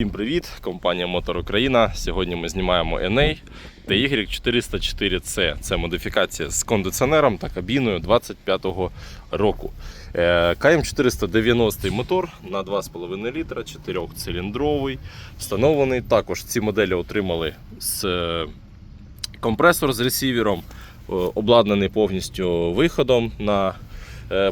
Всім привіт! Компанія Мотор Україна. Сьогодні ми знімаємо NA TY404C. Це модифікація з кондиціонером та кабіною 25-го року. Е, КМ490 мотор на 2,5 літра, 4-циліндровий. Встановлений. Також ці моделі отримали з е, компресор з ресівером, е, обладнаний повністю виходом на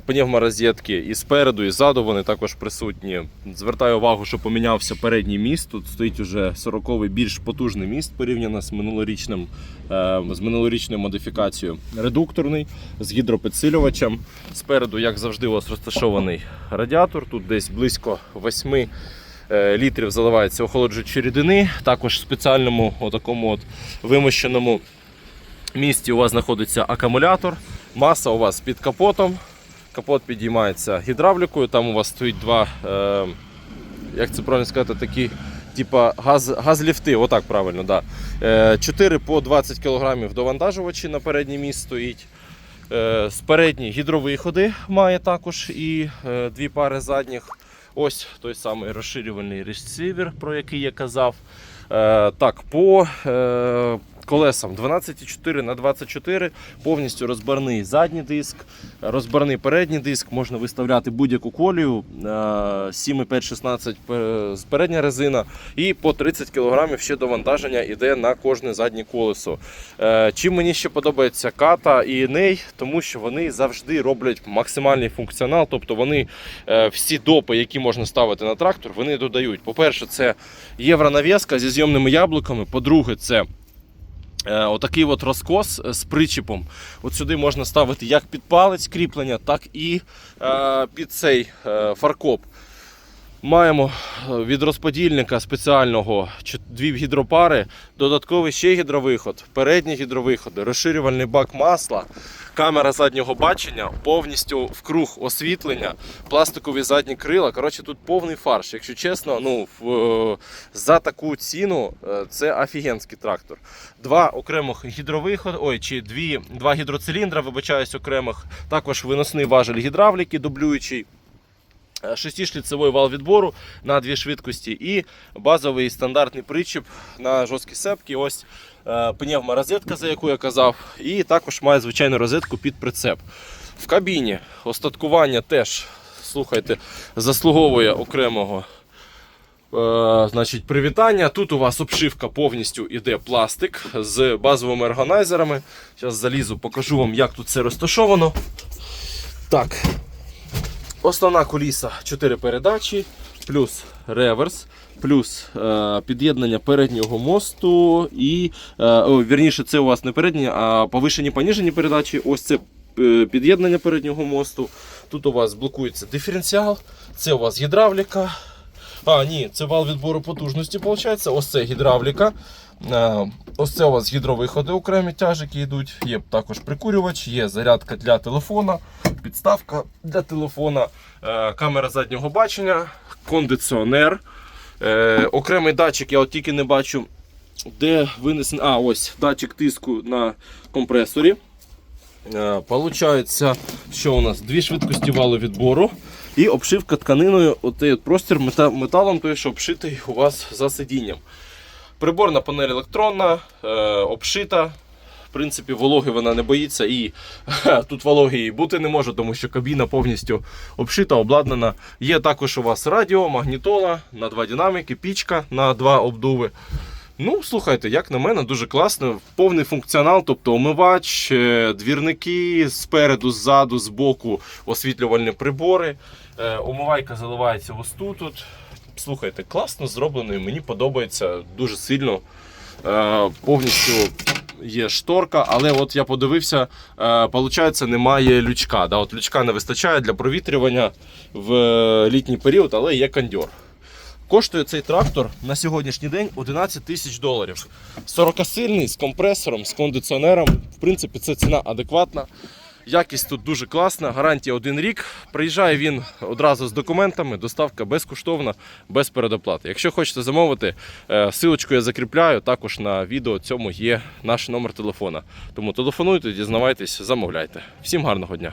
пневморозетки і спереду, і ззаду вони також присутні. Звертаю увагу, що помінявся передній міст. Тут стоїть уже 40-й більш потужний міст порівняно з минулорічним е, з минулорічною модифікацією. Редукторний з гідропідсилювачем. Спереду, як завжди, у вас розташований радіатор. Тут десь близько 8 е, літрів заливається охолоджуючі рідини. Також в спеціальному отакому от вимощеному місці у вас знаходиться акумулятор. Маса у вас під капотом. Капот підіймається гідравлікою. Там у вас стоїть два, е, як це правильно сказати, такі. Типа газ, газліфти, отак правильно, да. Е, 4 по 20 кг довантажувачі на передній міст стоїть. Е, Спередні гідровиходи має також і е, дві пари задніх. Ось той самий розширювальний ресивер, про який я казав. Е, Так, по е, колесам 12,4 на 24 повністю розбарний задній диск, розбарний передній диск. Можна виставляти будь-яку колію. е, 7,5-16 з передня резина і по 30 кг ще довантаження йде на кожне заднє колесо. Е, Чим мені ще подобається ката і ней, тому що вони завжди роблять максимальний функціонал, тобто вони е, всі допи, які можна ставити на трактор, вони додають. По-перше, це євронав'язка зі зйомними яблуками. По-друге, це е, отакий от розкос з причіпом. От сюди можна ставити як під палець кріплення, так і е, під цей е, фаркоп. Маємо е, від розподільника спеціального дві гідропари, додатковий ще гідровиход, передні гідровиходи, розширювальний бак масла, камера заднього бачення, повністю вкруг освітлення, пластикові задні крила. Коротше, тут повний фарш. Якщо чесно, ну в, е, за таку ціну е, це офігенський трактор. Два окремих гідровиходи, ой, чи дві, два гідроциліндра, вибачаюсь, окремих, також виносний важель гідравліки, дублюючий. Е, Шестишліцевий вал відбору на дві швидкості і базовий стандартний причіп на жорсткі сепки. Ось е, пневморозетка, за яку я казав, і також має звичайну розетку під прицеп. В кабіні остаткування теж, слухайте, заслуговує окремого е, значить, привітання. Тут у вас обшивка повністю іде пластик з базовими органайзерами. Зараз залізу, покажу вам, як тут це розташовано. Так, Основна коліса 4 передачі, плюс реверс, плюс е, під'єднання переднього мосту і е, о, вірніше, це у вас не передні, а повишені поніжені передачі. Ось це е, під'єднання переднього мосту. Тут у вас блокується диференціал, це у вас гідравліка. А, ні, це вал відбору потужності, виходить. Ось це гідравліка. Е, Ось це у вас гідровиходи окремі тяжики йдуть. Є також прикурювач, є зарядка для телефона, підставка для телефона, е, камера заднього бачення, кондиціонер. Е, Окремий датчик, я от тільки не бачу, де винесений. А, ось датчик тиску на компресорі. Получається, що у нас дві швидкості валу відбору і обшивка тканиною, отей от простір металом, той, що обшитий у вас за сидінням. Приборна панель електронна, е, обшита. В принципі, вологи вона не боїться і тут вологи і бути не може, тому що кабіна повністю обшита, обладнана. Є також у вас радіо, магнітола на два динаміки, пічка на два обдуви. Ну, слухайте, як на мене, дуже класно. Повний функціонал, тобто омивач, е, двірники спереду, ззаду, збоку, освітлювальні прибори. Е, Омивайка заливається ось тут. от. Слухайте, класно зроблено мені подобається дуже сильно. Е, Повністю є шторка, але от я подивився, получається, немає лючка. От лючка не вистачає для провітрювання в літній період, але є кондьор. Коштує цей трактор на сьогоднішній день 11 тисяч доларів. 40-сильний з компресором, з кондиціонером. В принципі, це ціна адекватна. Якість тут дуже класна, гарантія один рік. Приїжджає він одразу з документами, доставка безкоштовна, без передоплати. Якщо хочете замовити, е, силочку я закріпляю. Також на відео цьому є наш номер телефона. Тому телефонуйте, дізнавайтесь, замовляйте. Всім гарного дня!